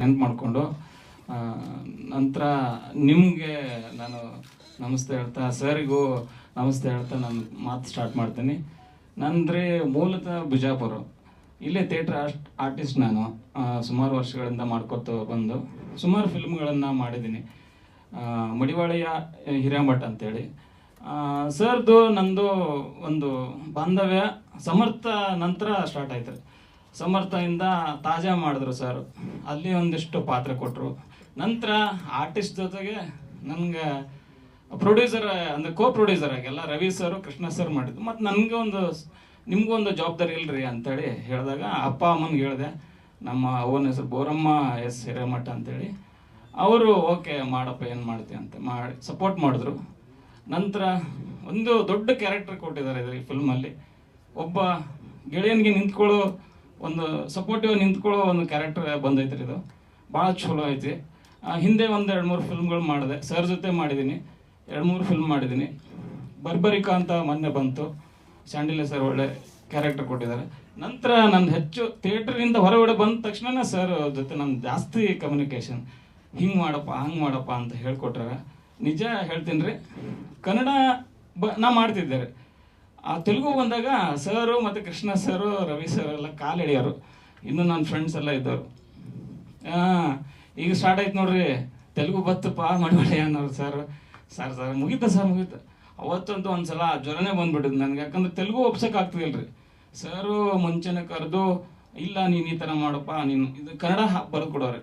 ನೆನ್ಪು ಮಾಡಿಕೊಂಡು ನಂತರ ನಿಮಗೆ ನಾನು ನಮಸ್ತೆ ಹೇಳ್ತಾ, ಸರ್ಗೂ ನಮಸ್ತೆ ಹೇಳ್ತಾ ನಾನು ಮಾತು ಸ್ಟಾರ್ಟ್ ಮಾಡ್ತೀನಿ. ನಂದ್ರೆ ಮೂಲತಃ ಬಿಜಾಪುರ. ಇಲ್ಲೇ ಥಿಯೇಟ್ರ್ ಆರ್ಟ್, ಆರ್ಟಿಸ್ಟ್ ನಾನು ಸುಮಾರು ವರ್ಷಗಳಿಂದ ಮಾಡ್ಕೊತ ಬಂದು, ಸುಮಾರು ಫಿಲ್ಮ್ಗಳನ್ನು ಮಾಡಿದ್ದೀನಿ. ಮಡಿವಾಳಿಯ ಹಿರೇಮಠ ಅಂತೇಳಿ. ಸರ್ದು ನಂದು ಒಂದು ಬಾಂಧವ್ಯ, ಸಮರ್ಥ ನಂತರ ಸ್ಟಾರ್ಟ್ ಆಯ್ತು. ಸಮರ್ಥದಿಂದ ತಾಜಾ ಮಾಡಿದ್ರು ಸರ್ ಅಲ್ಲಿ ಒಂದಿಷ್ಟು ಪಾತ್ರ ಕೊಟ್ಟರು ನಂತರ ಆರ್ಟಿಸ್ಟ್ ಜೊತೆಗೆ ನನಗೆ ಪ್ರೊಡ್ಯೂಸರ್ ಅಂದರೆ ಕೋ ಪ್ರೊಡ್ಯೂಸರ್ ಆಗಿಲ್ಲ ರವಿ ಸರ್ ಕೃಷ್ಣ ಸರ್ ಮಾಡಿದ್ದು. ಮತ್ತು ನನಗೆ ಒಂದು ನಿಮಗೂ ಒಂದು ಜವಾಬ್ದಾರಿ ಇಲ್ಲರಿ ಅಂತೇಳಿ ಹೇಳಿದಾಗ ಅಪ್ಪ ಅಮ್ಮನಿಗೆ ಹೇಳಿದೆ, ನಮ್ಮ ಅವನ ಹೆಸರು ಬೋರಮ್ಮ ಎಸ್ ಹಿರೇಮಠ ಅಂತೇಳಿ. ಅವರು, ಓಕೆ ಮಾಡಪ್ಪ, ಏನು ಮಾಡ್ತೀವಿ ಅಂತ ಮಾಡಿ ಸಪೋರ್ಟ್ ಮಾಡಿದ್ರು. ನಂತರ ಒಂದು ದೊಡ್ಡ ಕ್ಯಾರೆಕ್ಟರ್ ಕೊಟ್ಟಿದ್ದಾರೆ ಈ ಫಿಲ್ಮಲ್ಲಿ ಒಬ್ಬ ಗೆಳೆಯನಿಗೆ ನಿಂತ್ಕೊಳ್ಳೋ ಒಂದು ಸಪೋರ್ಟಿವ್ ನಿಂತ್ಕೊಳ್ಳೋ ಒಂದು ಕ್ಯಾರೆಕ್ಟರ್ ರೀ ಇದು. ಭಾಳ ಚಲೋ ಐತಿ. ಹಿಂದೆ ಒಂದು ಎರಡು ಮೂರು ಫಿಲ್ಮ್ಗಳು ಮಾಡಿದೆ. ಸರ್ ಜೊತೆ ಮಾಡಿದ್ದೀನಿ ಎರಡು ಮೂರು ಫಿಲ್ಮ್ ಮಾಡಿದ್ದೀನಿ ಬರ್ಬರಿಕಾ ಅಂತ ಮೊನ್ನೆ ಬಂತು. ಸ್ಯಾಂಡಿಲೆ ಸರ್ ಒಳ್ಳೆ ಕ್ಯಾರೆಕ್ಟರ್ ಕೊಟ್ಟಿದ್ದಾರೆ. ನಂತರ ನನ್ನ ಹೆಚ್ಚು ಥಿಯೇಟ್ರಿಂದ ಹೊರಗಡೆ ಬಂದ ತಕ್ಷಣನೇ ಸರ್ ಜೊತೆ ನನ್ನ ಜಾಸ್ತಿ ಕಮ್ಯುನಿಕೇಷನ್ ಹಿಂಗೆ ಮಾಡಪ್ಪ, ಹಂಗೆ ಮಾಡಪ್ಪ ಅಂತ ಹೇಳ್ಕೊಟ್ರೆ. ನಿಜ ಹೇಳ್ತೀನಿ ರೀ. ಕನ್ನಡ ಬ, ನಾ ಮಾಡ್ತಿದ್ದೆ ರೀ. ಆ ತೆಲುಗು ಬಂದಾಗ ಸರು ಮತ್ತು ಕೃಷ್ಣ ಸರು, ರವಿ ಸರ್ ಎಲ್ಲ ಕಾಲು ಎಳೆಯೋರು ಇನ್ನು ನನ್ನ ಫ್ರೆಂಡ್ಸ್ ಎಲ್ಲ ಇದ್ದವರು. ಹಾಂ ಈಗ ಸ್ಟಾರ್ಟ್ ಆಯ್ತು ನೋಡ್ರಿ. ತೆಲುಗು ಬತ್ತಪ್ಪ ಮಡಿವಾಳೆ ಅನ್ನೋರು ಸರ್ ಸರ್ ಸರ್ ಮುಗೀತ ಸರ್ ಮುಗೀತ. ಅವತ್ತಂತೂ ಒಂದ್ಸಲ ಜ್ವರನೇ ಬಂದ್ಬಿಟ್ಟಿದ್ದು ನನಗೆ. ಯಾಕಂದ್ರೆ ತೆಲುಗು ಒಪ್ಸೋಕ್ಕಾಗ್ತಿಲ್ಲ ರೀ ಸರು ಮುಂಚೆನೆ ಕರೆದು, ಇಲ್ಲ, ನೀನು ಈ ಥರ ಮಾಡಪ್ಪ, ನೀನು ಇದು ಕನ್ನಡ ಬರೆದು ಕೊಡೋರು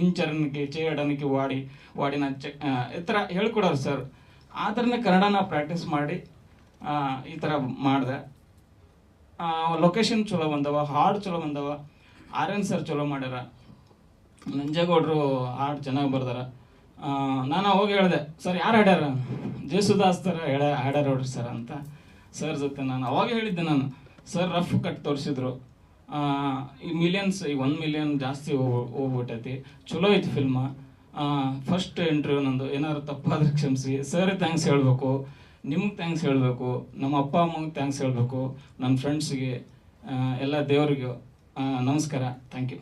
ಇಂಚರನಿಗೆ ಚೇಡನಿಕೆ ವಾಡಿ, ವಾಡಿನ ಚೆ ಈ ಥರ ಹೇಳ್ಕೊಡೋರು ಸರ್ ಆ ಥರನೇ ಕನ್ನಡನ ಪ್ರಾಕ್ಟೀಸ್ ಮಾಡಿ ಈ ಥರ ಮಾಡಿದೆ. ಲೊಕೇಶನ್ ಚಲೋ ಬಂದವ, ಹಾಡು ಚಲೋ ಬಂದವ. ಆರ್ಯನ್ ಸರ್ ಚಲೋ ಮಾಡ್ಯಾರ. ನಂಜೇಗೌಡರು ಹಾಡು ಚೆನ್ನಾಗಿ ಬರ್ದಾರ. ನಾನು ಹೋಗಿ ಹೇಳಿದೆ, ಸರ್, ಯಾರು ಹಾಡ್ಯಾರ? ಜೇಸುದಾಸ್ ಥರ ಹೇಳ ಹಾಡ್ಯಾರ ನೋಡ್ರಿ ಸರ್ ಅಂತ. ಸರ್ ಜೊತೆ ನಾನು ಅವಾಗ ಹೇಳಿದ್ದೆ ನಾನು. ಸರ್ ರಫ್ ಕಟ್ ತೋರಿಸಿದ್ರು. ಈ ಮಿಲಿಯನ್ಸ್ ಈ ಒನ್ ಮಿಲಿಯನ್ ಜಾಸ್ತಿ ಹೋಗ್- ಹೋಗ್ಬಿಟ್ಟೈತಿ. ಚಲೋ ಐತಿ ಫಿಲ್ಮ ಫಸ್ಟ್ ಇಂಟರ್ವ್ಯೂ ನಂದು. ಏನಾದ್ರು ತಪ್ಪಾದ್ರೆ ಕ್ಷಮಿಸಿ. ಸರ್ ಥ್ಯಾಂಕ್ಸ್ ಹೇಳಬೇಕು. ನಿಮ್ಗೆ ಥ್ಯಾಂಕ್ಸ್ ಹೇಳಬೇಕು, ನಮ್ಮ ಅಪ್ಪ ಅಮ್ಮಗೆ ಥ್ಯಾಂಕ್ಸ್ ಹೇಳಬೇಕು ನನ್ನ ಫ್ರೆಂಡ್ಸ್ಗೆ ಎಲ್ಲ ದೇವರಿಗೂ ನಮಸ್ಕಾರ. Thank you